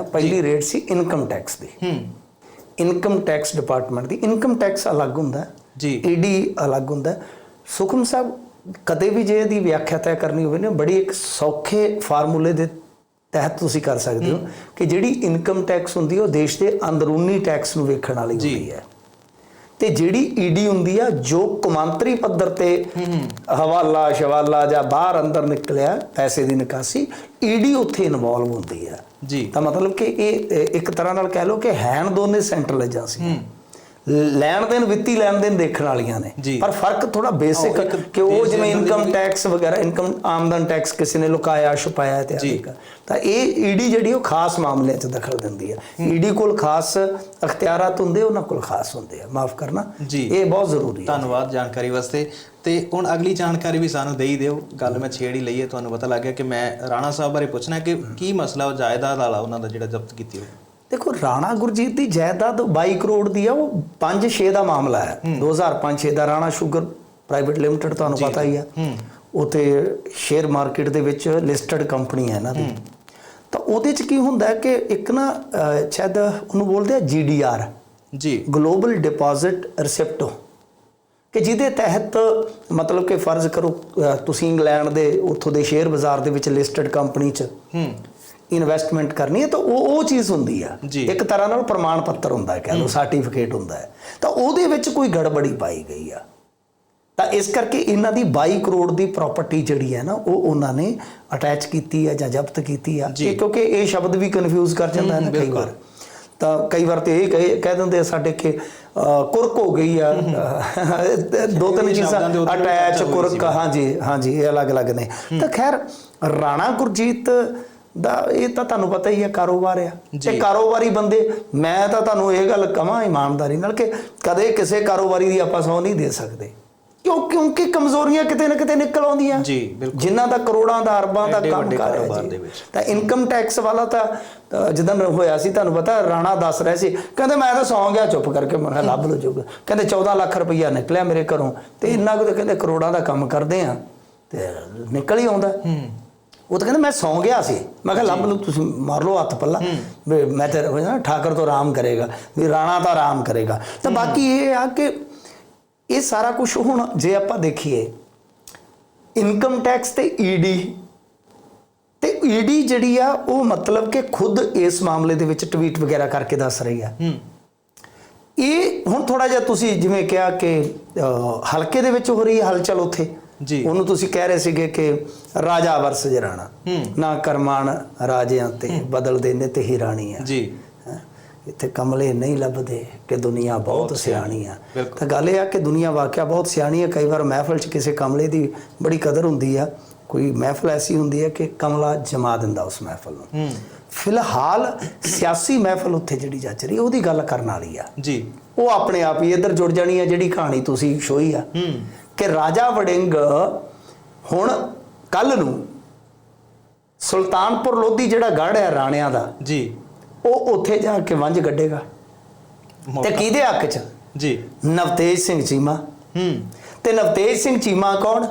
ਪਹਿਲੀ ਰੇਟ ਸੀ income tax ਦੀ। ਹੂੰ। ਇਨਕਮ ਟੈਕਸ ਡਿਪਾਰਟਮੈਂਟ ਦੀ। ਇਨਕਮ ਟੈਕਸ ਅਲੱਗ ਹੁੰਦਾ ਜੀ। ਈਡੀ ਅਲੱਗ ਹੁੰਦਾ। ਸੁਖਮ ਸਾਹਿਬ ਕਦੇ ਵੀ ਜੇ ਇਹਦੀ ਵਿਆਖਿਆ ਤੈਅ ਕਰਨੀ ਹੋਵੇ ਨਾ ਬੜੀ ਇੱਕ ਸੌਖੇ ਫਾਰਮੂਲੇ ਦੇ ਤਹਿਤ ਤੁਸੀਂ ਕਰ ਸਕਦੇ ਹੋ ਕਿ ਜਿਹੜੀ ਇਨਕਮ ਟੈਕਸ ਹੁੰਦੀ ਹੈ ਉਹ ਦੇਸ਼ ਦੇ ਅੰਦਰੂਨੀ ਟੈਕਸ ਨੂੰ ਵੇਖਣ ਵਾਲੀ। ਹੁੰਦੀ ਹੈ। ਤੇ ਜਿਹੜੀ ਈਡੀ ਹੁੰਦੀ ਆ ਜੋ ਕੌਮਾਂਤਰੀ ਪੱਧਰ ਤੇ ਹਵਾਲਾ ਸ਼ਵਾਲਾ ਜਾਂ ਬਾਹਰ ਅੰਦਰ ਨਿਕਲਿਆ ਪੈਸੇ ਦੀ ਨਿਕਾਸੀ ਈਡੀ ਉੱਥੇ ਇਨਵੋਲਵ ਹੁੰਦੀ ਆ। ਜੀ। ਤਾਂ ਮਤਲਬ ਕਿ ਇਹ ਇੱਕ ਤਰ੍ਹਾਂ ਨਾਲ ਕਹਿ ਲਓ ਕਿ ਹੈਨ ਦੋਨੇ ਸੈਂਟਰਲ ਏਜੰਸੀ ਲੈਣ ਦੇਣ ਵਿੱਤੀ ਲੈਣ ਦੇਣ ਦੇਖਣ ਵਾਲੀਆਂ ਨੇ। ਪਰ ਫ਼ਰਕ ਥੋੜਾ ਬੇਸਿਕ ਕਿ ਉਹ ਜਿਵੇਂ ਇਨਕਮ ਟੈਕਸ ਵਗੈਰਾ ਇਨਕਮ ਆਮਦਨ ਟੈਕਸ ਕਿਸੇ ਨੇ ਲੁਕਾਇਆ ਛੁਪਾਇਆ ਤੇ ਜੀ। ਆਦਿ ਤਾਂ ਇਹ ਈਡੀ ਜਿਹੜੀ ਉਹ ਖਾਸ ਮਾਮਲਿਆਂ 'ਚ ਦਖਲ ਦਿੰਦੀ ਆ। ਈਡੀ ਕੋਲ ਖਾਸ ਅਖਤਿਆਰਾਤ ਹੁੰਦੇ ਉਹਨਾਂ ਕੋਲ ਖਾਸ ਹੁੰਦੇ ਆ। ਮਾਫ ਕਰਨਾ। ਇਹ ਬਹੁਤ ਜ਼ਰੂਰੀ ਹੈ ਧੰਨਵਾਦ ਜਾਣਕਾਰੀ ਵਾਸਤੇ। ਤੇ ਹੁਣ ਅਗਲੀ ਜਾਣਕਾਰੀ ਵੀ ਸਾਨੂੰ ਦੇ ਹੀ ਦਿਓ। ਗੱਲ ਮੈਂ ਛੇੜ ਹੀ ਲਈ ਹੈ ਤੁਹਾਨੂੰ ਪਤਾ ਲੱਗ ਗਿਆ ਕਿ ਮੈਂ ਰਾਣਾ ਸਾਹਿਬ ਬਾਰੇ ਪੁੱਛਣਾ ਕਿ ਕੀ ਮਸਲਾ ਉਹ ਜਾਇਦਾਦ ਵਾਲਾ ਉਹਨਾਂ ਦਾ ਜਿਹੜਾ ਜ਼ਬਤ ਕੀਤੀ ਹੋਈ। ਦੇਖੋ ਰਾਣਾ ਗੁਰਜੀਤ ਦੀ ਜਾਇਦਾਦ 22 ਕਰੋੜ ਦੀ ਆ ਉਹ 5-6 ਦਾ ਮਾਮਲਾ ਹੈ। 2005-6 ਦਾ ਰਾਣਾ ਸ਼ੂਗਰ ਪ੍ਰਾਈਵੇਟ ਲਿਮਟਿਡ ਤੁਹਾਨੂੰ ਪਤਾ ਹੀ ਆ। ਉਤੇ ਸ਼ੇਅਰ ਮਾਰਕੀਟ ਦੇ ਵਿੱਚ ਲਿਸਟਡ ਕੰਪਨੀ ਹੈ ਇਹਨਾਂ ਦੀ। ਤਾਂ ਉਹਦੇ ਚ ਕੀ ਹੁੰਦਾ ਹੈ ਕਿ ਇੱਕ ਨਾ ਸ਼ਾਇਦ ਉਹਨੂੰ ਬੋਲਦੇ ਆ ਜੀਡੀਆਰ ਜੀ। ਗਲੋਬਲ ਡਿਪੋਜ਼ਿਟ ਰਿਸਿਪਟੋ ਕਿ ਜਿਹਦੇ ਤਹਿਤ ਮਤਲਬ ਕਿ ਫਰਜ਼ ਕਰੋ ਤੁਸੀਂ ਇੰਗਲੈਂਡ ਦੇ ਉੱਥੋਂ ਦੇ ਸ਼ੇਅਰ ਬਾਜ਼ਾਰ ਦੇ ਵਿੱਚ ਲਿਸਟਡ ਕੰਪਨੀ 'ਚ। ਹੂੰ। ਇਨਵੈਸਟਮੈਂਟ ਕਰਨੀ ਹੈ ਤਾਂ ਉਹ ਉਹ ਚੀਜ਼ ਹੁੰਦੀ ਆ। ਇੱਕ ਤਰ੍ਹਾਂ ਨਾਲ ਪ੍ਰਮਾਣ ਪੱਤਰ ਹੁੰਦਾ ਹੈ ਕਹਿ ਲਓ ਸਰਟੀਫਿਕੇਟ ਹੁੰਦਾ ਹੈ। ਤਾਂ ਉਹਦੇ ਵਿੱਚ ਕੋਈ ਗੜਬੜੀ ਪਾਈ ਗਈ ਆ। ਤਾਂ ਇਸ ਕਰਕੇ ਇਹਨਾਂ ਦੀ 22 ਕਰੋੜ ਦੀ ਪ੍ਰਾਪਰਟੀ ਜਿਹੜੀ ਹੈ ਨਾ ਉਹ ਉਹਨਾਂ ਨੇ ਅਟੈਚ ਕੀਤੀ ਹੈ ਜਾਂ ਜ਼ਬਤ ਕੀਤੀ ਆ। ਕਿਉਂਕਿ ਇਹ ਸ਼ਬਦ ਵੀ ਕਨਫਿਊਜ਼ ਕਰ ਜਾਂਦਾ ਹੈ ਨਾ ਕਈ। ਵਾਰ। ਤਾਂ ਕਈ ਵਾਰ ਤੇ ਇਹ ਕਹਿ ਕਹਿ ਦਿੰਦੇ ਆ ਸਾਡੇ ਕਿ ਕੁਰਕ ਹੋ ਗਈ ਆ। ਦੋ ਤਿੰਨ ਚੀਜ਼ਾਂ ਅਟੈਚ ਕੁਰਕ ਹਾਂਜੀ ਹਾਂਜੀ ਇਹ ਅਲੱਗ-ਅਲੱਗ ਨੇ। ਤਾਂ ਖੈਰ ਰਾਣਾ ਗੁਰਜੀਤ ਦਾ ਇਹ ਤਾਂ ਤੁਹਾਨੂੰ ਪਤਾ ਹੀ ਹੈ ਕਾਰੋਬਾਰ ਆ। ਤੇ ਕਾਰੋਬਾਰੀ ਬੰਦੇ ਮੈਂ ਤਾਂ ਤੁਹਾਨੂੰ ਇਹ ਗੱਲ ਕਹਾਂ ਇਮਾਨਦਾਰੀ ਨਾਲ ਕਿ ਕਦੇ ਕਿਸੇ ਕਾਰੋਬਾਰੀ ਦੀ ਆਪਾਂ ਸੌ ਨਹੀਂ ਦੇ ਸਕਦੇ। ਕਿਉਂ ਕਿਉਂਕਿ ਕਮਜ਼ੋਰੀਆਂ ਕਿਤੇ ਨਾ ਕਿਤੇ ਨਿਕਲ ਆਉਂਦੀਆਂ। ਜੀ, ਬਿਲਕੁਲ। ਜਿਨ੍ਹਾਂ ਦਾ ਕਰੋੜਾਂ ਦਾ ਅਰਬਾਂ ਦਾ ਕੰਮ ਕਰ ਰਿਹਾ ਜੀ। ਤਾਂ ਇਨਕਮ ਟੈਕਸ ਵਾਲਾ ਤਾਂ ਜਿੱਦਾਂ ਹੋਇਆ ਸੀ ਤੁਹਾਨੂੰ ਪਤਾ ਰਾਣਾ ਦੱਸ ਰਿਹਾ ਸੀ। ਕਹਿੰਦੇ ਮੈਂ ਤਾਂ ਸੌਂ ਗਿਆ ਚੁੱਪ ਕਰਕੇ ਮੈਂ ਕਿਹਾ ਲੱਭ ਲੋ ਜੋਗ ਕਹਿੰਦੇ 14 ਲੱਖ ਰੁਪਈਆ ਨਿਕਲਿਆ ਮੇਰੇ ਘਰੋਂ। ਤੇ ਇੰਨਾ ਕੁ ਤਾਂ ਕਹਿੰਦੇ ਕਰੋੜਾਂ ਦਾ ਕੰਮ ਕਰਦੇ ਆ। ਤੇ ਨਿਕਲ ਹੀ ਆਉਂਦਾ। ਉਹ ਤਾਂ ਕਹਿੰਦੇ ਮੈਂ ਸੌਂ ਗਿਆ ਸੀ। ਮੈਂ ਕਿਹਾ ਲੱਭ ਲਓ ਤੁਸੀਂ ਮਾਰ ਲਓ ਹੱਥ ਪੱਲਾ। ਵੀ ਮੈਂ ਤੇ ਨਾ ਠਾਕਰ ਤੋਂ ਆਰਾਮ ਕਰੇਗਾ। ਵੀ ਰਾਣਾ ਤਾਂ ਆਰਾਮ ਕਰੇਗਾ। ਤਾਂ ਬਾਕੀ ਇਹ ਆ ਕਿ ਇਹ ਸਾਰਾ ਕੁਝ ਹੁਣ ਜੇ ਆਪਾਂ ਦੇਖੀਏ ਇਨਕਮ ਟੈਕਸ ਤੇ ਈਡੀ ਤੇ ਈਡੀ ਜਿਹੜੀ ਆ ਉਹ ਮਤਲਬ ਕਿ ਖੁਦ ਇਸ ਮਾਮਲੇ ਦੇ ਵਿੱਚ ਟਵੀਟ ਵਗੈਰਾ ਕਰਕੇ ਦੱਸ ਰਹੀ ਆ। ਇਹ ਹੁਣ ਥੋੜਾ ਜਿਹਾ ਤੁਸੀਂ ਜਿਵੇਂ ਕਿਹਾ ਕਿ ਹਲਕੇ ਦੇ ਵਿੱਚ ਹੋ ਰਹੀ ਹਲਚਲ ਉੱਥੇ। ਜੀ। ਉਹਨੂੰ ਤੁਸੀਂ ਕਹਿ ਰਹੇ ਸੀਗੇ ਕਿ ਰਾਜਾ ਵਰਸ ਜਰਾਣਾ। ਨਾ ਕਰਮਾਨ ਰਾਜਿਆਂ ਤੇ ਬਦਲਦੇ ਨਿਤ ਹੀ ਰਾਣੀ ਆ। ਜੀ। ਇੱਥੇ ਕਮਲੇ ਨਹੀਂ ਲੱਭਦੇ ਕਿ ਦੁਨੀਆ ਬਹੁਤ ਸਿਆਣੀ। ਆ। ਤਾਂ ਗੱਲ ਇਹ ਆ ਕਿ ਦੁਨੀਆ ਵਾਕਿਆ ਬਹੁਤ ਸਿਆਣੀ ਆ। ਕਈ ਵਾਰ ਮਹਿਫਲ 'ਚ ਕਿਸੇ ਕਮਲੇ ਦੀ ਬੜੀ ਕਦਰ ਹੁੰਦੀ ਆ। ਕੋਈ ਮਹਿਫਲ ਐਸੀ ਹੁੰਦੀ ਹੈ ਕਿ ਕਮਲਾ ਜਮਾ ਦਿੰਦਾ ਉਸ ਮਹਿਫਲ ਨੂੰ। ਫਿਲਹਾਲ ਸਿਆਸੀ ਮਹਿਫਲ ਉੱਥੇ ਜਿਹੜੀ ਜੱਜ ਰਹੀ ਉਹਦੀ ਗੱਲ ਕਰਨ ਵਾਲੀ ਆ। ਜੀ। ਉਹ ਆਪਣੇ ਆਪ ਹੀ ਇੱਧਰ ਜੁੜ ਜਾਣੀ ਹੈ ਜਿਹੜੀ ਕਹਾਣੀ ਤੁਸੀਂ ਸ਼ੋਈ ਆ। ਹੂੰ। ਕਿ ਰਾਜਾ ਵੜਿੰਗ ਹੁਣ ਕੱਲ ਨੂੰ ਸੁਲਤਾਨਪੁਰ ਲੋਧੀ ਜਿਹੜਾ ਗੜ੍ਹ ਹੈ ਰਾਣਿਆਂ ਦਾ ਜੀ। ਉਹ ਉੱਥੇ ਜਾ ਕੇ ਵੰਜ ਗੱਡੇਗਾ ਤੇ ਕਿਹਦੇ ਹੱਕ 'ਚ? ਜੀ। ਨਵਤੇਜ ਸਿੰਘ ਚੀਮਾ। ਹੂੰ। ਤੇ ਨਵਤੇਜ ਸਿੰਘ ਚੀਮਾ ਕੌਣ?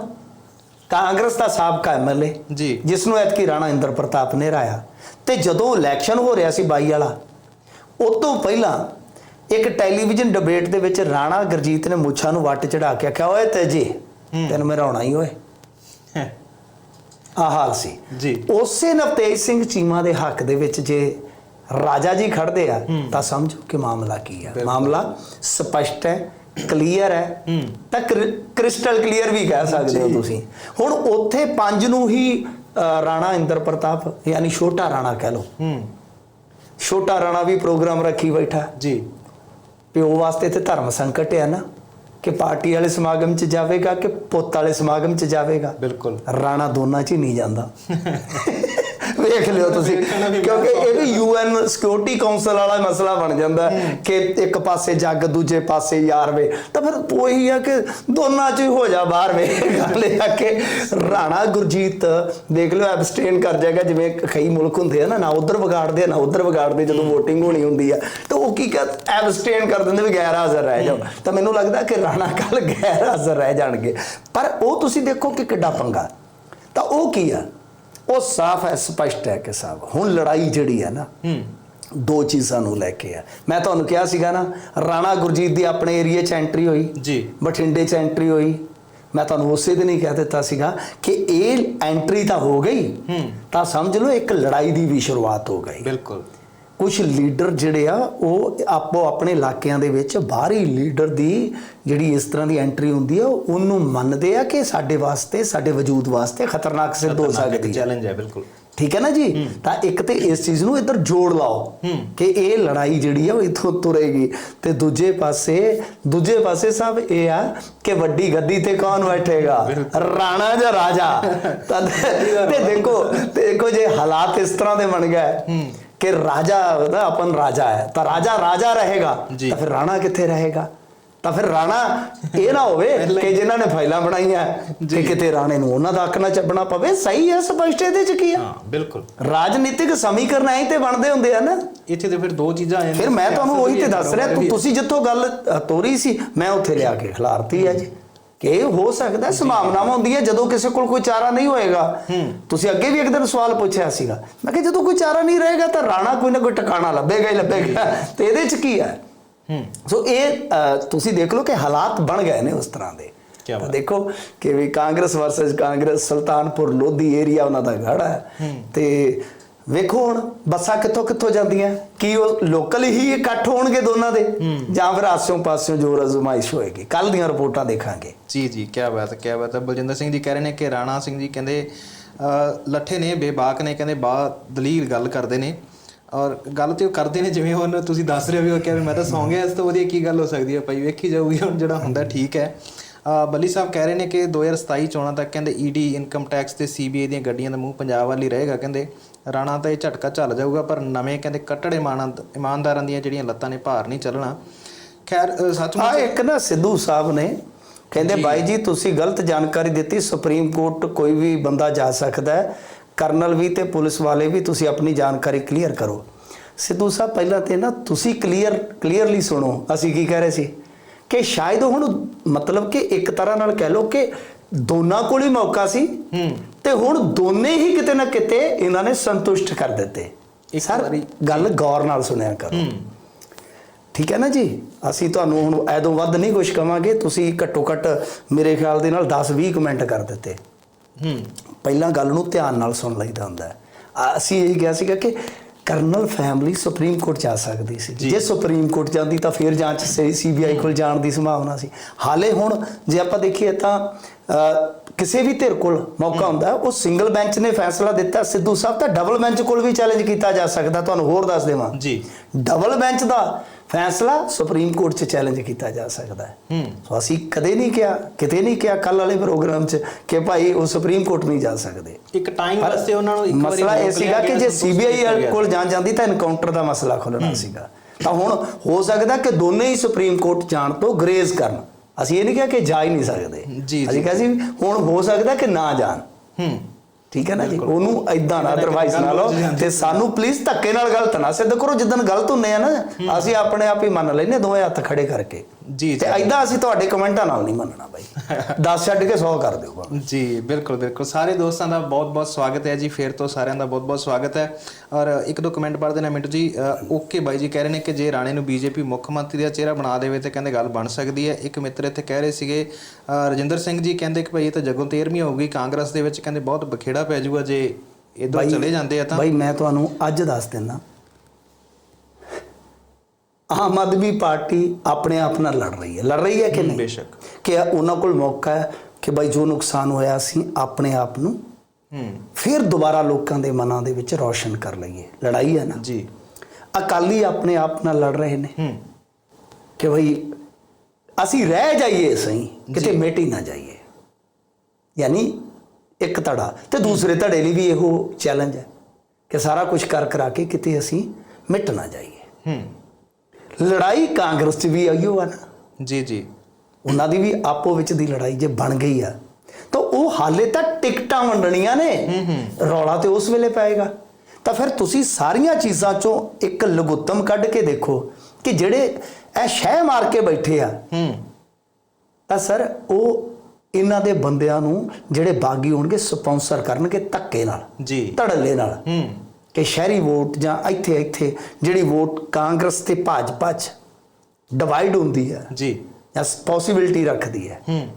ਕਾਂਗਰਸ ਦਾ ਸਾਬਕਾ ਐਮਐਲਏ ਜੀ। ਜਿਸ ਨੂੰ ਐਤਕੀ ਰਾਣਾ ਇੰਦਰ ਪ੍ਰਤਾਪ ਨੇ ਹਰਾਇਆ ਤੇ ਜਦੋਂ ਇਲੈਕਸ਼ਨ ਹੋ ਰਿਹਾ ਸੀ 22 ਵਾਲਾ ਉਸ ਤੋਂ ਪਹਿਲਾਂ ਇੱਕ ਟੈਲੀਵਿਜ਼ਨ ਡਿਬੇਟ ਦੇ ਵਿੱਚ ਰਾਣਾ ਗੁਰਜੀਤ ਨੇ ਮੁੱਛਾਂ ਨੂੰ ਵੱਟ ਚੜਾ ਕੇ ਆਖਿਆ ਓਏ ਤੇਜੀ ਤੈਨੂੰ ਮੈਂ ਹਰਾਉਣਾ ਹੀ ਓਏ। ਆ ਹਾਲ ਸੀ। ਜੀ। ਉਸੇ ਨਵਤੇਜ ਸਿੰਘ ਚੀਮਾ ਦੇ ਹੱਕ ਦੇ ਵਿੱਚ ਜੇ ਰਾਜਾ ਜੀ ਖੜਦੇ ਆ ਤਾਂ ਸਮਝੋ ਕਿ ਮਾਮਲਾ ਕੀ ਹੈ ਮਾਮਲਾ ਸਪਸ਼ਟ ਹੈ ਕਲੀਅਰ ਹੈ। ਤਾਂ ਕ੍ਰਿਸਟਲ ਕਲੀਅਰ ਵੀ ਕਹਿ ਸਕਦੇ ਹੋ ਤੁਸੀਂ। ਹੁਣ ਉੱਥੇ ਪੰਜ ਨੂੰ ਹੀ ਰਾਣਾ ਇੰਦਰ ਪ੍ਰਤਾਪ ਯਾਨੀ ਛੋਟਾ ਰਾਣਾ ਕਹਿ ਲਓ। ਛੋਟਾ ਰਾਣਾ ਵੀ ਪ੍ਰੋਗਰਾਮ ਰੱਖੀ ਬੈਠਾ। ਜੀ। ਪਿਓ ਵਾਸਤੇ ਤੇ ਧਰਮ ਸੰਕਟ ਹੈ ਨਾ ਕਿ ਪਾਰਟੀ ਵਾਲੇ ਸਮਾਗਮ 'ਚ ਜਾਵੇਗਾ ਕਿ ਪੁੱਤ ਵਾਲੇ ਸਮਾਗਮ 'ਚ ਜਾਵੇਗਾ? ਬਿਲਕੁਲ। ਰਾਣਾ ਦੋਨਾਂ 'ਚ ਹੀ ਨਹੀਂ ਜਾਂਦਾ। ਵੇਖ ਲਿਓ ਤੁਸੀਂ ਕਿਉਂਕਿ ਇਹ ਵੀ ਯੂਐਨ ਸਿਕਿਉਰਿਟੀ ਕਾਉਂਸਲ ਵਾਲਾ ਮਸਲਾ ਬਣ ਜਾਂਦਾ ਕਿ ਇੱਕ ਪਾਸੇ ਜੱਗ ਦੂਜੇ ਪਾਸੇ ਯਾਰ ਵੇ। ਤਾਂ ਫਿਰ ਉਹੀ ਆ ਕਿ ਦੋਨਾਂ 'ਚ ਹੀ ਹੋ ਜਾ ਬਾਹਰ ਵੇ। ਗੱਲ ਆ ਕਿ ਰਾਣਾ ਗੁਰਜੀਤ ਦੇਖ ਲਿਓ ਐਬਸਟੇਨ ਕਰ ਜਾਏਗਾ। ਜਿਵੇਂ ਕਈ ਮੁਲਕ ਹੁੰਦੇ ਆ ਨਾ ਨਾ ਉਧਰ ਵਿਗਾੜਦੇ ਆ, ਨਾ ਉਧਰ ਵਿਗਾੜਦੇ ਜਦੋਂ VOTING ਹੋਣੀ ਹੁੰਦੀ ਆ। ਤਾਂ ਉਹ ਕੀ ਕਰ ਐਬਸਟੇਨ ਕਰ ਦਿੰਦੇ ਵੀ ਗੈਰ ਹਾਜ਼ਰ ਰਹਿ ਜਾਓ। ਤਾਂ ਮੈਨੂੰ ਲੱਗਦਾ ਕਿ ਰਾਣਾ ਕੱਲ ਗੈਰ ਹਾਜ਼ਰ ਰਹਿ ਜਾਣਗੇ। ਪਰ ਉਹ ਤੁਸੀਂ ਦੇਖੋ ਕਿ ਕਿੱਡਾ ਪੰਗਾ। ਤਾਂ ਉਹ ਕੀ ਆ? ਉਹ ਸਾਫ਼ ਹੈ ਸਪਸ਼ਟ ਹੈ ਕਿ ਸਾਹਿਬ ਹੁਣ ਲੜਾਈ ਜਿਹੜੀ ਹੈ ਨਾ ਹੂੰ। ਦੋ ਚੀਜ਼ਾਂ ਨੂੰ ਲੈ ਕੇ ਆ ਮੈਂ ਤੁਹਾਨੂੰ ਕਿਹਾ ਸੀਗਾ ਨਾ ਰਾਣਾ ਗੁਰਜੀਤ ਦੀ ਆਪਣੇ ਏਰੀਆ 'ਚ ਐਂਟਰੀ ਹੋਈ ਜੀ। ਬਠਿੰਡੇ 'ਚ ਐਂਟਰੀ ਹੋਈ। ਮੈਂ ਤੁਹਾਨੂੰ ਉਸੇ ਦਿਨ ਹੀ ਕਹਿ ਦਿੱਤਾ ਸੀਗਾ ਕਿ ਇਹ ਐਂਟਰੀ ਤਾਂ ਹੋ ਗਈ ਹੂੰ। ਤਾਂ ਸਮਝ ਲਓ ਇੱਕ ਲੜਾਈ ਦੀ ਵੀ ਸ਼ੁਰੂਆਤ ਹੋ ਗਈ। ਬਿਲਕੁਲ। ਕੁਝ ਲੀਡਰ ਜਿਹੜੇ ਆ ਉਹ ਆਪੋ ਆਪਣੇ ਇਲਾਕਿਆਂ ਦੇ ਵਿੱਚ ਬਾਹਰੀ ਲੀਡਰ ਦੀ ਜਿਹੜੀ ਇਸ ਤਰ੍ਹਾਂ ਦੀ ਐਂਟਰੀ ਹੁੰਦੀ ਆ ਉਹਨੂੰ ਮੰਨਦੇ ਆ ਕਿ ਸਾਡੇ ਵਾਸਤੇ ਸਾਡੇ ਵਜੂਦ ਵਾਸਤੇ ਖਤਰਨਾਕ ਸਿੱਧ ਹੋ ਸਕਦੀ ਹੈ ਚੈਲੰਜ ਹੈ ਬਿਲਕੁਲ। ਠੀਕ ਹੈ ਨਾ ਜੀ? ਤਾਂ ਇੱਕ ਤੇ ਇਸ ਚੀਜ਼ ਨੂੰ ਇੱਧਰ ਜੋੜ ਲਾਓ। ਕਿ ਇਹ ਲੜਾਈ ਜਿਹੜੀ ਆ ਉਹ ਇਥੋਂ ਤੁਰੇਗੀ। ਤੇ ਦੂਜੇ ਪਾਸੇ ਦੂਜੇ ਪਾਸੇ ਸਭ ਇਹ ਆ ਕਿ ਵੱਡੀ ਗੱਦੀ ਤੇ ਕੌਣ ਬੈਠੇਗਾ? ਰਾਣਾ ਜਾਂ ਰਾਜਾ? ਤਾਂ ਤੇ ਦੇਖੋ ਦੇਖੋ ਜੇ ਹਾਲਾਤ ਇਸ ਤਰ੍ਹਾਂ ਦੇ ਬਣ ਗਏ ਕਿ ਰਾਜਾ ਦਾ ਆਪਨ ਰਾਜਾ ਹੈ। ਤਾਂ ਰਾਜਾ ਰਾਜਾ ਰਹੇਗਾ ਜੀ। ਤਾਂ ਫਿਰ ਰਾਣਾ ਕਿੱਥੇ ਰਹੇਗਾ? ਤਾਂ ਫਿਰ ਰਾਣਾ ਇਹ ਨਾ ਹੋਵੇ ਕਿ ਜਿਨ੍ਹਾਂ ਨੇ ਫਾਈਲਾਂ ਬਣਾਈਆਂ ਕਿ ਕਿਤੇ ਰਾਣੇ ਨੂੰ ਉਹਨਾਂ ਦਾ ਹੱਕ ਨਾ ਚੱਬਣਾ ਪਵੇ। ਸਹੀ ਹੈ ਸਪਸ਼ਟ ਇਹਦੇ ਚ ਕੀ ਆ? ਹਾਂ ਬਿਲਕੁਲ। ਰਾਜਨੀਤਿਕ ਸਮੀਕਰਨ ਐਂ ਤੇ ਬਣਦੇ ਹੁੰਦੇ ਆ ਨਾ। ਇੱਥੇ ਤੇ ਫਿਰ ਦੋ ਚੀਜ਼ਾਂ ਆ ਜਾਂਦੀਆਂ ਫਿਰ ਮੈਂ ਤੁਹਾਨੂੰ ਉਹੀ ਤੇ ਦੱਸ ਰਿਹਾ। ਤੁਸੀਂ ਜਿੱਥੋਂ ਗੱਲ ਤੋਰੀ ਸੀ ਮੈਂ ਉੱਥੇ ਲਿਆ ਕੇ ਖਿਲਾਰਤੀ ਹੈ ਜੀ। ਕਿ ਇਹ ਹੋ ਸਕਦਾ ਹੈ, ਸੰਭਾਵਨਾਵਾਂ ਹੁੰਦੀਆਂ ਜਦੋਂ ਕਿਸੇ ਕੋਲ ਕੋਈ ਚਾਰਾ ਨਹੀਂ ਹੋਏਗਾ। ਤੁਸੀਂ ਅੱਗੇ ਵੀ ਇੱਕ ਦਿਨ ਸਵਾਲ ਪੁੱਛਿਆ ਸੀਗਾ। ਮੈਂ ਕਿਹਾ ਜਦੋਂ ਕੋਈ ਚਾਰਾ ਨਹੀਂ ਰਹੇਗਾ ਤਾਂ ਰਾਣਾ ਕੋਈ ਨਾ ਕੋਈ ਟਿਕਾਣਾ ਲੱਭੇਗਾ ਹੀ ਲੱਭੇਗਾ। ਤੇ ਇਹਦੇ ਚ ਕੀ ਹੈ? ਹੂੰ। ਸੋ ਇਹ ਤੁਸੀਂ ਦੇਖ ਲਓ ਕਿ ਹਾਲਾਤ ਬਣ ਗਏ ਨੇ ਉਸ ਤਰ੍ਹਾਂ ਦੇ। ਦੇਖੋ ਕਿ ਵੀ ਕਾਂਗਰਸ ਵਰਸਸ ਕਾਂਗਰਸ ਸੁਲਤਾਨਪੁਰ ਲੋਧੀ ਏਰੀਆ ਉਹਨਾਂ ਦਾ ਗੜਾ ਹੈ। ਤੇ ਵੇਖੋ ਹੁਣ ਬੱਸਾਂ ਕਿੱਥੋਂ ਕਿੱਥੋਂ ਜਾਂਦੀਆਂ? ਕੀ ਉਹ ਲੋਕਲ ਹੀ ਇਕੱਠ ਹੋਣਗੇ ਦੋਨਾਂ ਦੇ? ਜਾਂ ਫਿਰ ਆਸਿਓਂ ਪਾਸਿਓਂ ਜੋਰ ਅਜ਼ਮਾਇਸ਼ ਹੋਏਗੀ। ਕੱਲ ਦੀਆਂ ਰਿਪੋਰਟਾਂ ਦੇਖਾਂਗੇ। ਜੀ ਜੀ ਕੀ ਬਾਤ ਹੈ ਕੀ ਬਾਤ। ਹੈ ਬਲਜਿੰਦਰ ਸਿੰਘ ਜੀ ਕਹਿ ਰਹੇ ਨੇ ਕਿ ਰਾਣਾ ਸਿੰਘ ਜੀ ਕਹਿੰਦੇ ਲੱਠੇ ਨੇ ਬੇਬਾਕ ਨੇ ਕਹਿੰਦੇ ਬਾ ਦਲੀਲ ਗੱਲ ਕਰਦੇ ਨੇ। ਔਰ ਗੱਲ ਤੇ ਉਹ ਕਰਦੇ ਨੇ ਜਿਵੇਂ ਹੁਣ ਤੁਸੀਂ ਦੱਸ ਰਹੇ ਹੋ ਵੀ ਉਹ ਕਹਿੰਦੇ ਮੈਂ ਤਾਂ ਸੌਂ ਗਿਆ ਇਸ ਤੋਂ ਵਧੀਆ ਕੀ ਗੱਲ ਹੋ ਸਕਦੀ ਹੈ ਭਾਈ? ਵੇਖੀ ਜਾਊਗੀ ਹੁਣ ਜਿਹੜਾ ਹੁੰਦਾ ਠੀਕ ਹੈ। ਬੱਲੀ ਸਾਹਿਬ ਕਹਿ ਰਹੇ ਨੇ ਕਿ 2027 ਚੋਣਾਂ ਤੱਕ ਕਹਿੰਦੇ ਈਡੀ ਇਨਕਮ ਟੈਕਸ ਤੇ ਸੀਬੀਆਈ ਦੀਆਂ ਗੱਡੀਆਂ ਦਾ ਮੂੰਹ ਪੰਜਾਬ ਵੱਲ ਰਹੇਗਾ ਕਹਿੰਦੇ। ਰਾਣਾ ਤਾਂ ਇਹ ਝਟਕਾ ਝੱਲ ਜਾਊਗਾ ਪਰ ਨਵੇਂ ਕਹਿੰਦੇ ਕੱਟੜੇ ਇਮਾਨਦਾਰਾਂ ਦੀਆਂ ਜਿਹੜੀਆਂ ਲੱਤਾਂ ਨੇ ਭਾਰ ਨਹੀਂ ਚੱਲਣਾ। ਖੈਰ ਸੱਚਮੁੱਚ ਇੱਕ ਨਾ ਸਿੱਧੂ ਸਾਹਿਬ ਨੇ ਕਹਿੰਦੇ ਬਾਈ ਜੀ ਤੁਸੀਂ ਗਲਤ ਜਾਣਕਾਰੀ ਦਿੱਤੀ ਸੁਪਰੀਮ ਕੋਰਟ ਕੋਈ ਵੀ ਬੰਦਾ ਜਾ ਸਕਦਾ ਹੈ। ਕਰਨਲ ਵੀ ਤੇ ਪੁਲਿਸ ਵਾਲੇ ਵੀ ਤੁਸੀਂ ਆਪਣੀ ਜਾਣਕਾਰੀ ਕਲੀਅਰ ਕਰੋ। ਸਿੱਧੂ ਸਾਹਿਬ ਪਹਿਲਾਂ ਤੇ ਨਾ ਤੁਸੀਂ ਕਲੀਅਰ ਕਲੀਅਰਲੀ ਸੁਣੋ ਅਸੀਂ ਕੀ ਕਹਿ ਰਹੇ ਸੀ ਕਿ ਸ਼ਾਇਦ ਹੁਣ ਮਤਲਬ ਕਿ ਇੱਕ ਤਰ੍ਹਾਂ ਨਾਲ ਕਹਿ ਲਓ ਕਿ ਦੋਨਾਂ ਕੋਲ ਹੀ ਮੌਕਾ ਸੀ ਹੂੰ। ਤੇ ਹੁਣ ਦੋਨੇ ਹੀ ਕਿਤੇ ਨਾ ਕਿਤੇ ਇਹਨਾਂ ਨੇ ਸੰਤੁਸ਼ਟ ਕਰ ਦਿੱਤੇ। ਸਰ ਵਾਰੀ- ਗੱਲ ਗੌਰ ਨਾਲ ਸੁਣਿਆ ਕਰੋ। ਠੀਕ ਹੈ ਨਾ ਜੀ? ਅਸੀਂ ਤੁਹਾਨੂੰ ਹੁਣ ਐਦੋਂ ਵੱਧ ਨਹੀਂ ਕੁਝ ਕਵਾਂਗੇ ਤੁਸੀਂ ਘੱਟੋ ਘੱਟ ਮੇਰੇ ਖਿਆਲ ਦੇ ਨਾਲ 10-20 ਕਮੈਂਟ ਕਰ ਦਿੱਤੇ। ਹੂੰ। ਪਹਿਲਾਂ ਗੱਲ ਨੂੰ ਧਿਆਨ ਨਾਲ ਸੁਣ ਲਈਦਾ ਹੁੰਦਾ। ਅਸੀਂ ਇਹ ਕਿਹਾ ਸੀਗਾ ਕਿ ਕਰਨਲ ਫੈਮਿਲੀ ਸੁਪਰੀਮ ਕੋਰਟ ਜਾ ਸਕਦੀ ਸੀ। ਜੀ। ਸੁਪਰੀਮ ਕੋਰਟ ਜਾਂਦੀ ਤਾਂ ਫਿਰ ਜਾਂਚ ਸੀਬੀਆਈ ਕੋਲ ਜਾਣ ਦੀ ਸੰਭਾਵਨਾ ਸੀ। ਹਾਲੇ ਹੁਣ ਜੇ ਆਪਾਂ ਦੇਖੀਏ ਤਾਂ ਕਿਸੇ ਵੀ ਧਿਰ ਕੋਲ ਮੌਕਾ ਹੁੰਦਾ ਉਹ ਸਿੰਗਲ ਬੈਂਚ ਨੇ ਫੈਸਲਾ ਦਿੱਤਾ। ਸਿੱਧੂ ਸਾਹਿਬ ਤਾਂ ਡਬਲ ਬੈਂਚ ਕੋਲ ਵੀ ਚੈਲੰਜ ਕੀਤਾ ਜਾ ਸਕਦਾ ਤੁਹਾਨੂੰ ਹੋਰ ਦੱਸ ਦੇਵਾਂ। ਜੀ। ਡਬਲ ਬੈਂਚ ਦਾ ਫੈਸਲਾ ਸੁਪਰੀਮ ਕੋਰਟ 'ਚ ਚੈਲੰਜ ਕੀਤਾ ਜਾ ਸਕਦਾ ਹੈ। ਹੂੰ। ਸੋ ਅਸੀਂ ਕਦੇ ਨਹੀਂ ਕਿਹਾ ਕਿਤੇ ਨਹੀਂ ਕਿਹਾ ਕੱਲ ਵਾਲੇ ਪ੍ਰੋਗਰਾਮ 'ਚ ਕਿ ਭਾਈ ਉਹ ਸੁਪਰੀਮ ਕੋਰਟ ਨਹੀਂ ਜਾ ਸਕਦੇ। ਇੱਕ ਟਾਈਮ ਵਾਸਤੇ ਉਹਨਾਂ ਨੂੰ ਇੱਕ ਵਾਰੀ ਮਸਲਾ ਇਹ ਸੀਗਾ ਕਿ ਜੇ ਸੀਬੀਆਈ। ਕੋਲ ਜਾਣ ਜਾਂਦੀ ਤਾਂ ਐਨਕਾਊਂਟਰ ਦਾ ਮਸਲਾ ਖੁੱਲਣਾ ਸੀਗਾ। ਤਾਂ ਹੁਣ ਹੋ ਸਕਦਾ ਕਿ ਦੋਨੇ ਹੀ ਸੁਪਰੀਮ ਕੋਰਟ ਜਾਣ ਤੋਂ ਗਰੇਜ਼ ਕਰਨ। ਅਸੀਂ ਇਹ ਨਹੀਂ ਕਿਹਾ ਕਿ ਜਾ ਹੀ ਨਹੀਂ ਸਕਦੇ। ਅਸੀਂ ਕਿਹਾ ਸੀ ਹੁਣ ਹੋ ਸਕਦਾ ਕਿ ਨਾ ਜਾਣ। ਹੂੰ। ਠੀਕ ਹੈ ਨਾ ਜੀ? ਉਹਨੂੰ ਐਦਾਂ ਨਾ ਅਦਰਵਾਈਜ਼ ਨਾ ਲਓ ਤੇ ਸਾਨੂੰ ਪਲੀਜ਼ ਧੱਕੇ ਨਾਲ ਗਲਤ ਨਾ ਸਿੱਧ ਕਰੋ ਜਿੱਦਨ ਗਲਤ ਹੁੰਨੇ ਆ ਨਾ ਅਸੀਂ ਆਪਣੇ ਆਪ ਹੀ ਮੰਨ ਲੈਨੇ ਦੋਵੇਂ ਹੱਥ ਖੜੇ ਕਰਕੇ। ਜੀ ਤੇ ਐਦਾਂ ਅਸੀਂ ਤੁਹਾਡੇ ਕਮੈਂਟਾਂ ਨਾਲ ਨਹੀਂ ਮੰਨਣਾ ਬਾਈ। 10 ਛੱਡ ਕੇ 100 ਕਰ ਦਿਓ। ਜੀ ਬਿਲਕੁਲ ਬਿਲਕੁਲ। ਸਾਰੇ ਦੋਸਤਾਂ ਦਾ ਬਹੁਤ-ਬਹੁਤ ਸਵਾਗਤ ਹੈ ਜੀ ਫੇਰ ਤੋਂ ਸਾਰਿਆਂ ਦਾ ਬਹੁਤ-ਬਹੁਤ ਸਵਾਗਤ ਹੈ। ਔਰ ਇੱਕ ਦੋ ਕਮੈਂਟ ਪੜ੍ਹ ਦੇਣਾ ਮਿੰਟੂ ਜੀ। ਓਕੇ ਬਾਈ ਜੀ ਕਹਿ ਰਹੇ ਨੇ ਕਿ ਜੇ ਰਾਣੇ ਨੂੰ ਬੀਜੇਪੀ ਮੁੱਖ ਮੰਤਰੀ ਦਾ ਚਿਹਰਾ ਬਣਾ ਦੇਵੇ ਤੇ ਕਹਿੰਦੇ ਗੱਲ ਬਣ ਸਕਦੀ ਹੈ। ਇੱਕ ਮਿੱਤਰ ਇੱਥੇ ਕਹਿ ਰਹੇ ਸੀਗੇ ਰਜਿੰਦਰ ਸਿੰਘ ਜੀ ਕਹਿੰਦੇ ਕਿ ਭਾਈ ਇਹ ਤਾਂ ਜਗੋਂ 13ਵੀਂ ਹੋਊਗੀ ਕਾਂਗਰਸ ਦੇ ਵਿੱਚ ਕਹਿੰਦੇ ਬਹੁਤ ਬਖੇੜਾ ਪੈ ਜਾਊਗਾ ਜੇ ਇਧਰ ਚਲੇ ਜਾਂਦੇ ਆ ਤਾਂ। ਬਾਈ ਮੈਂ ਤੁਹਾਨੂੰ ਅੱਜ ਦੱਸ ਦਿੰਦਾ ਆਮ ਆਦਮੀ ਪਾਰਟੀ ਆਪਣੇ ਆਪ ਨਾਲ ਲੜ ਰਹੀ ਹੈ। ਲੜ ਰਹੀ ਹੈ ਕਿ ਨਹੀਂ? ਬੇਸ਼ੱਕ। ਕਿ ਉਹਨਾਂ ਕੋਲ ਮੌਕਾ ਹੈ ਕਿ ਬਾਈ ਜੋ ਨੁਕਸਾਨ ਹੋਇਆ ਸੀ ਆਪਣੇ ਆਪ ਨੂੰ ਹੂੰ। ਫਿਰ ਦੁਬਾਰਾ ਲੋਕਾਂ ਦੇ ਮਨਾਂ ਦੇ ਵਿੱਚ ਰੌਸ਼ਨ ਕਰ ਲਈਏ। ਲੜਾਈ ਹੈ ਨਾ? ਜੀ। ਅਕਾਲੀ ਆਪਣੇ ਆਪ ਨਾਲ ਲੜ ਰਹੇ ਨੇ। ਹੂੰ। ਕਿ ਭਈ ਅਸੀਂ ਰਹਿ ਜਾਈਏ ਸਹੀ ਕਿਤੇ ਮਿਟ ਹੀ ਨਾ ਜਾਈਏ। ਯਾਨੀ ਇੱਕ ਧੜਾ ਤੇ ਦੂਸਰੇ ਧੜੇ ਲਈ ਵੀ ਇਹੋ ਚੈਲੰਜ ਹੈ ਕਿ ਸਾਰਾ ਕੁਝ ਕਰ ਕਰਾ ਕੇ ਕਿਤੇ ਅਸੀਂ ਮਿਟ ਨਾ ਜਾਈਏ। ਹੂੰ। ਲੜਾਈ ਕਾਂਗਰਸ 'ਚ ਵੀ ਆਈਓ ਆ ਨਾ। ਜੀ ਜੀ। ਉਹਨਾਂ ਦੀ ਵੀ ਆਪੋ ਵਿੱਚ ਦੀ ਲੜਾਈ ਜੇ ਬਣ ਗਈ ਆ। ਤਾਂ ਉਹ ਹਾਲੇ ਤੱਕ ਟਿਕਟਾਂ ਵੰਡਣੀਆਂ ਨੇ। ਰੌਲਾ ਤੇ ਉਸ ਵੇਲੇ ਪਏਗਾ। ਤਾਂ ਫਿਰ ਤੁਸੀਂ ਸਾਰੀਆਂ ਚੀਜ਼ਾਂ ਚੋਂ ਇੱਕ ਲਗੁੱਤਮ ਕੱਢ ਕੇ ਦੇਖੋ ਕਿ ਜਿਹੜੇ ਇਹ ਸ਼ਹਿ ਮਾਰ ਕੇ ਬੈਠੇ ਆ। ਹੂੰ। ਤਾਂ ਸਰ ਉਹ ਇਹਨਾਂ ਦੇ ਬੰਦਿਆਂ ਨੂੰ ਜਿਹੜੇ ਬਾਗੀ ਹੋਣਗੇ ਸਪਾਂਸਰ ਕਰਨਗੇ ਧੱਕੇ ਨਾਲ। ਜੀ। ਧੜੱਲੇ ਨਾਲ। ਹੂੰ। ਕਿ ਸ਼ਹਿਰੀ ਵੋਟ ਜਾਂ ਇੱਥੇ ਇੱਥੇ ਜਿਹੜੀ ਵੋਟ ਕਾਂਗਰਸ ਤੇ ਭਾਜਪਾ 'ਚ ਡਿਵਾਈਡ ਹੁੰਦੀ ਹੈ ਜੀ। ਜਾਂ ਪੋਸਿਬਿਲਿਟੀ ਰੱਖਦੀ ਹੈ। ਹੂੰ।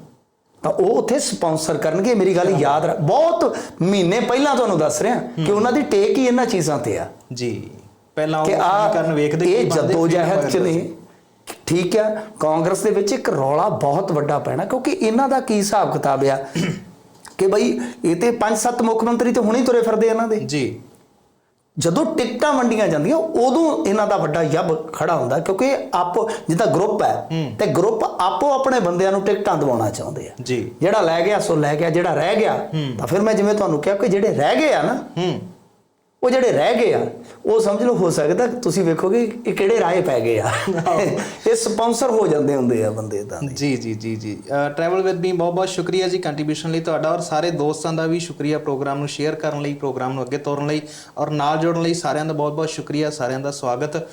ਤਾਂ ਉਹ ਉੱਥੇ ਸਪਾਂਸਰ ਕਰਨਗੇ ਮੇਰੀ ਗੱਲ ਯਾਦ ਰੱਖ। ਬਹੁਤ ਮਹੀਨੇ ਪਹਿਲਾਂ ਤੁਹਾਨੂੰ ਦੱਸ ਰਿਹਾ ਕਿ ਉਹਨਾਂ ਦੀ ਟੇਕ ਹੀ ਇਹਨਾਂ ਚੀਜ਼ਾਂ ਤੇ ਆ। ਜੀ। ਪਹਿਲਾਂ ਉਹ ਕਿ ਆ ਸਮੀਕਰਨ ਵੇਖਦੇ ਇਹ ਜੱਦੋ ਜਹਿਦ ਚ ਨੇ ਠੀਕ ਆ ਕਾਂਗਰਸ ਦੇ ਵਿੱਚ ਇੱਕ ਰੌਲਾ ਬਹੁਤ ਵੱਡਾ ਪੈਣਾ ਕਿਉਂਕਿ ਇਹਨਾਂ ਦਾ ਕੀ ਹਿਸਾਬ ਕਿਤਾਬ ਆ? ਕਿ ਬਈ ਇਹ ਤੇ ਪੰਜ ਸੱਤ ਮੁੱਖ ਮੰਤਰੀ ਤੇ ਹੁਣੇ ਹੀ ਤੁਰੇ ਫਿਰਦੇ ਇਹਨਾਂ ਦੇ। ਜੀ। ਜਦੋਂ ਟਿਕਟਾਂ ਵੰਡੀਆਂ ਜਾਂਦੀਆਂ ਉਦੋਂ ਇਹਨਾਂ ਦਾ ਵੱਡਾ ਯੱਬ ਖੜਾ ਹੁੰਦਾ ਕਿਉਂਕਿ ਆਪੋ ਜਿੱਦਾਂ ਗਰੁੱਪ ਹੈ ਤੇ ਗਰੁੱਪ ਆਪੋ ਆਪਣੇ ਬੰਦਿਆਂ ਨੂੰ ਟਿਕਟਾਂ ਦਿਵਾਉਣਾ ਚਾਹੁੰਦੇ ਆ। ਜੀ। ਜਿਹੜਾ ਲੈ ਗਿਆ ਸੋ ਲੈ ਗਿਆ ਜਿਹੜਾ ਰਹਿ ਗਿਆ ਤਾਂ ਫਿਰ ਮੈਂ ਜਿਵੇਂ ਤੁਹਾਨੂੰ ਕਿਹਾ ਕਿ ਜਿਹੜੇ ਰਹਿ ਗਏ ਆ ਨਾ ਉਹ ਜਿਹੜੇ ਰਹਿ ਗਏ ਆ ਉਹ ਸਮਝ ਲਓ ਹੋ ਸਕਦਾ ਤੁਸੀਂ ਵੇਖੋਗੇ ਇਹ ਕਿਹੜੇ ਰਾਹੇ ਪੈ ਗਏ ਆ। ਇਹ ਸਪਾਂਸਰ ਹੋ ਜਾਂਦੇ ਹੁੰਦੇ ਆ ਬੰਦੇ ਤਾਂ। ਜੀ ਜੀ ਜੀ ਜੀ। ਟਰੈਵਲ ਵਿਦ ਮੀ ਬਹੁਤ ਬਹੁਤ ਸ਼ੁਕਰੀਆ ਜੀ ਕੰਟਰੀਬਿਊਸ਼ਨ ਲਈ ਤੁਹਾਡਾ ਔਰ ਸਾਰੇ ਦੋਸਤਾਂ ਦਾ ਵੀ ਸ਼ੁਕਰੀਆ ਪ੍ਰੋਗਰਾਮ ਨੂੰ ਸ਼ੇਅਰ ਕਰਨ ਲਈ ਪ੍ਰੋਗਰਾਮ ਨੂੰ ਅੱਗੇ ਤੋਰਨ ਲਈ ਔਰ ਨਾਲ ਜੋੜਨ ਲਈ ਸਾਰਿਆਂ ਦਾ ਬਹੁਤ ਬਹੁਤ ਸ਼ੁਕਰੀਆ ਸਾਰਿਆਂ ਦਾ ਸਵਾਗਤ।